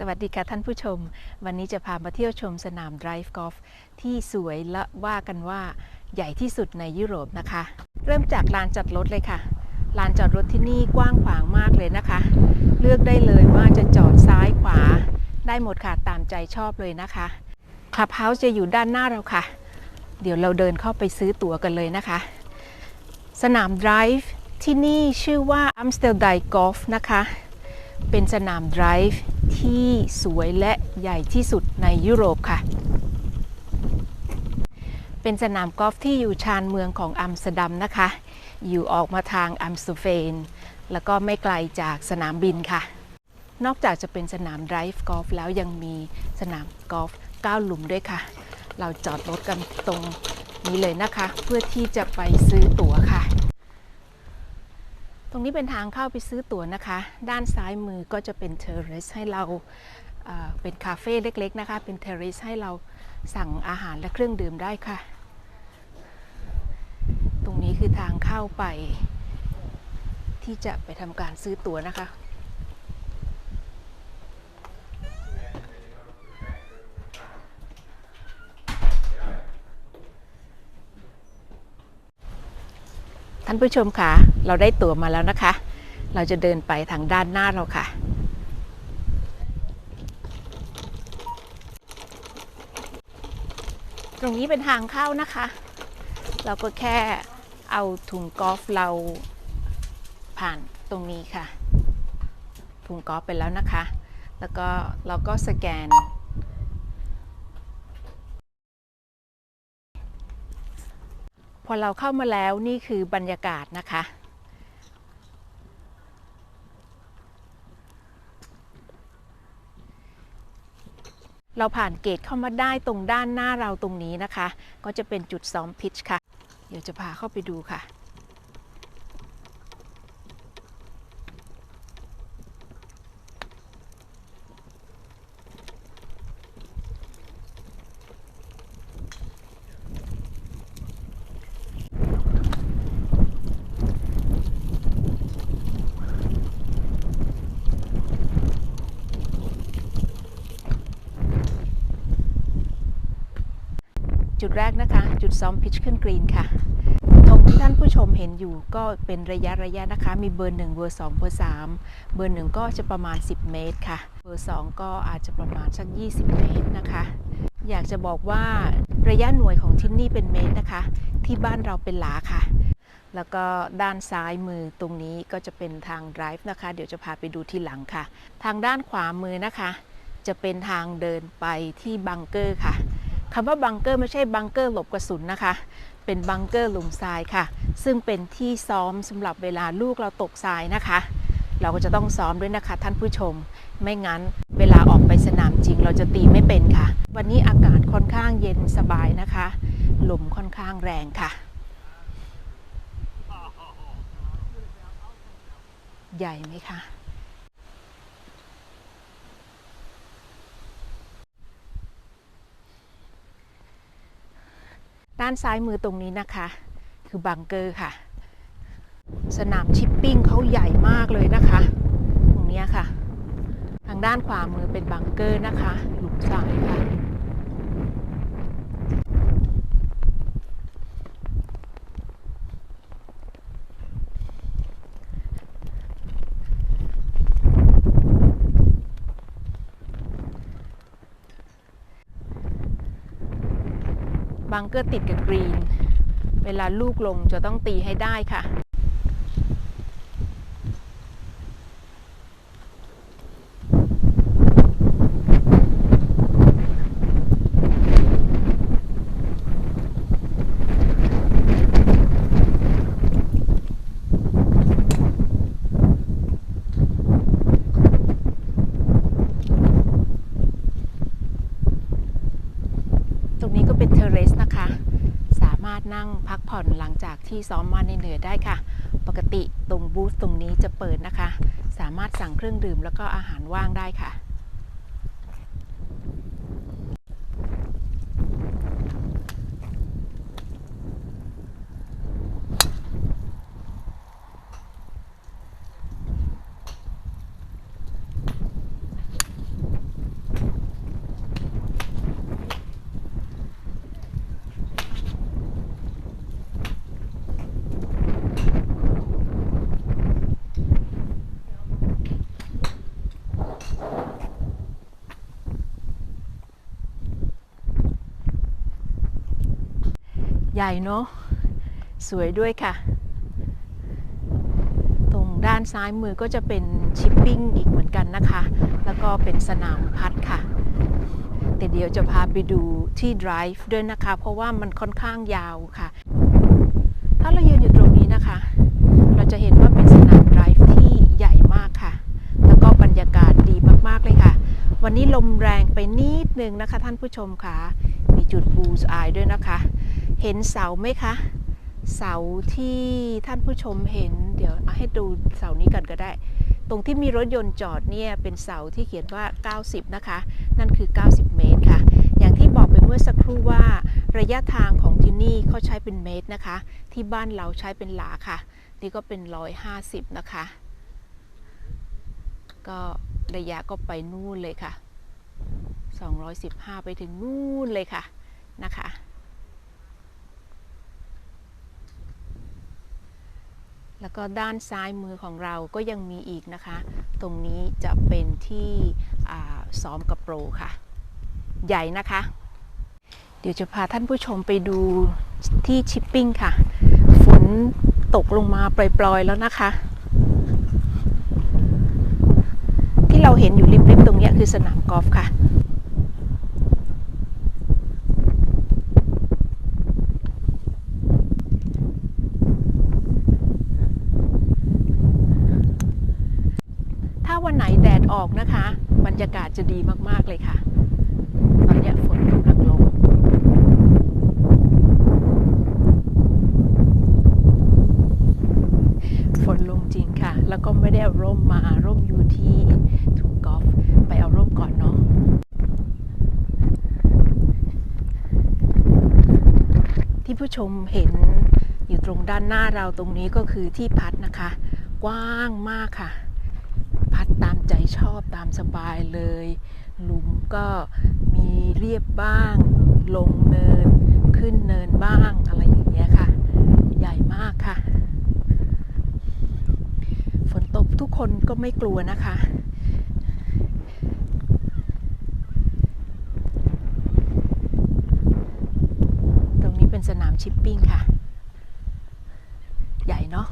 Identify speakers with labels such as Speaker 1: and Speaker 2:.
Speaker 1: สวัสดีค่ะท่านผู้ชม วันนี้จะพามาเที่ยวชมสนาม Drive Golf ที่สวยและว่ากันว่าใหญ่ที่สุดในยุโรปนะคะ เริ่มจากลานจอดรถเลยค่ะ ลานจอดรถที่นี่กว้างขวางมากเลยนะคะ เลือกได้เลยว่าจะจอดซ้ายขวา ได้หมดค่ะตามใจชอบเลยนะคะคลับเฮาส์จะอยู่ด้านหน้าเราค่ะ เดี๋ยวเราเดินเข้าไปซื้อตั๋วกันเลยนะคะ สนาม Drive ที่นี่ชื่อว่า Amsterdam Golf นะคะ เป็นสนาม Drive ที่สวยและใหญ่ที่สุดในยุโรปค่ะ เป็นสนามกอล์ฟที่อยู่ชานเมืองของอัมสเตอร์ดัมนะคะ อยู่ออกมาทางอัมสเตอร์เฟน แล้วก็ไม่ไกลจากสนามบินค่ะ นอกจากจะเป็นสนาม Drive กอล์ฟแล้วยังมีสนามกอล์ฟ9หลุมด้วยค่ะ เราจอดรถกันตรงนี้เลยนะคะ เพื่อที่จะไปซื้อตั๋วค่ะ รงนี้เป็นทางเข้าไปซื้อตั๋วนะคะ ด้านซ้ายมือก็จะเป็นเทอร์เรสให้เราเอ่อเป็นคาเฟ่เล็กๆนะคะ เป็นเทอร์เรสให้เราสั่งอาหารและเครื่องดื่มได้ค่ะ ตรงนี้คือทางเข้าไป ที่จะไปทำการซื้อตั๋วนะคะท่านผู้ชมคะ เราได้ตั๋วมาแล้วนะคะ เราจะเดินไปทางด้านหน้าเราค่ะ ตรงนี้เป็นทางเข้านะคะ เราก็แค่เอาถุงกอล์ฟเราผ่านตรงนี้ค่ะ ถุงกอล์ฟไปแล้วนะคะ แล้วก็เราก็สแกนพอเราเข้ามาแล้วนี่คือบรรยากาศนะคะ เราผ่านเกตเข้ามาได้ตรงด้านหน้าเราตรงนี้นะคะ ก็จะเป็นจุดซ้อมพิชค่ะ เดี๋ยวจะพาเข้าไปดูค่ะ จุดแรกนะคะ จุดซ้อมพิชขึ้นกรีนค่ะธงที่ท่านผู้ชมเห็นอยู่ก็เป็นระยะระยะนะคะ มีเบอร์ 1 เบอร์ 2 เบอร์ 3 เบอร์ 1 ก็จะประมาณ 10 เมตรค่ะ เบอร์ 2 ก็อาจจะประมาณสัก 20 เมตรนะคะ อยากจะบอกว่าระยะหน่วยของที่นี่เป็นเมตรนะคะ ที่บ้านเราเป็นหลาค่ะ แล้วก็ด้านซ้ายมือตรงนี้ก็จะเป็นทาง drive นะคะ เดี๋ยวจะพาไปดูที่หลังค่ะ ทางด้านขวามือนะคะ จะเป็นทางเดินไปที่บังเกอร์ค่ะ คำว่าบังเกอร์ไม่ใช่บังเกอร์หลบกระสุนนะคะ เป็นบังเกอร์หลุมทรายค่ะ ซึ่งเป็นที่ซ้อมสำหรับเวลาลูกเราตกทรายนะคะ เราก็จะต้องซ้อมด้วยนะคะ ท่านผู้ชม ไม่งั้นเวลาออกไปสนามจริงเราจะตีไม่เป็นค่ะ วันนี้อากาศค่อนข้างเย็นสบายนะคะ ลมค่อนข้างแรงค่ะ ใหญ่ไหมคะ ด้านซ้ายมือตรงนี้นะคะ คือบังเกอร์ค่ะ สนามชิปปิ้งเขาใหญ่มากเลยนะคะ ตรงเนี้ยค่ะ ทางด้านขวามือเป็นบังเกอร์นะคะ หลุมทรายค่ะ บังเกอร์ติดกับกรีน เวลาลูกลงจะต้องตีให้ได้ค่ะ ตรงนี้ก็เป็นเทเรสนะคะ สามารถนั่งพักผ่อนหลังจากที่ซ้อมมาในเหนื่อยได้ค่ะ ปกติตรงบูธตรงนี้จะเปิดนะคะ สามารถสั่งเครื่องดื่มแล้วก็อาหารว่างได้ค่ะ ใหญ่เนาะสวยด้วยค่ะ ตรงด้านซ้ายมือก็จะเป็นชิปปิ้งอีกเหมือนกันนะคะ แล้วก็เป็นสนามพัดค่ะ แต่เดี๋ยวจะพาไปดูที่ drive ด้วยนะคะ เพราะว่ามันค่อนข้างยาวค่ะ ถ้าเรายืนอยู่ตรงนี้นะคะ เราจะเห็นว่าเป็นสนาม drive ที่ใหญ่มากค่ะ แล้วก็บรรยากาศดีมากๆเลยค่ะ วันนี้ลมแรงไปนิดนึงนะคะท่านผู้ชมค่ะ มีจุดบูสอายด้วยนะคะ เห็นเสาไหมคะ เสาที่ท่านผู้ชมเห็น เดี๋ยวเอาให้ดูเสานี้กันก็ได้ ตรงที่มีรถยนต์จอดเนี่ยเป็นเสาที่เขียนว่า 90 นะคะ นั่นคือ 90 เมตรค่ะ อย่างที่บอกไปเมื่อสักครู่ว่า ระยะทางของที่นี่เขาใช้เป็นเมตรนะคะ ที่บ้านเราใช้เป็นหลาค่ะ นี่ก็เป็น 150 นะคะ ก็ระยะก็ไปนู่นเลยค่ะ 215 ไปถึงนู่นเลยค่ะนะคะ แล้ว ก็ด้านซ้ายมือของเราก็ยังมีอีกนะคะ ตรงนี้จะเป็นที่ซ้อมกับโปรค่ะ ใหญ่นะคะ เดี๋ยวจะพาท่านผู้ชมไปดูที่ชิปปิ้งค่ะ ฝนตกลงมาปล่อยๆแล้วนะคะ ที่เราเห็นอยู่ริมๆตรงนี้คือสนามกอล์ฟค่ะ ถ้าวันไหนแดด อกนะคะ บรรยากาศจะดีมาก ๆ เลยค่ะตอนนี้ฝนกำลังลงฝนลงจริงค่ะ แล้วก็ไม่ได้เอาร่มมาร่มอยู่ที่ทุ่งกอล์ฟไปเอาร่มก่อนเนาะที่ผู้ชมเห็นอยู่ตรงด้านหน้าเราตรงนี้ก็คือที่พัดนะคะ กว้างมากค่ะ พัดตามใจชอบตามสบายเลย หลุมก็มีเรียบบ้าง ลงเนิน ขึ้นเนินบ้างอะไรอย่างเงี้ยค่ะ ใหญ่มากค่ะ ฝนตกทุกคนก็ไม่กลัวนะคะตรงนี้เป็นสนามชิปปิ้งค่ะ ใหญ่เนาะ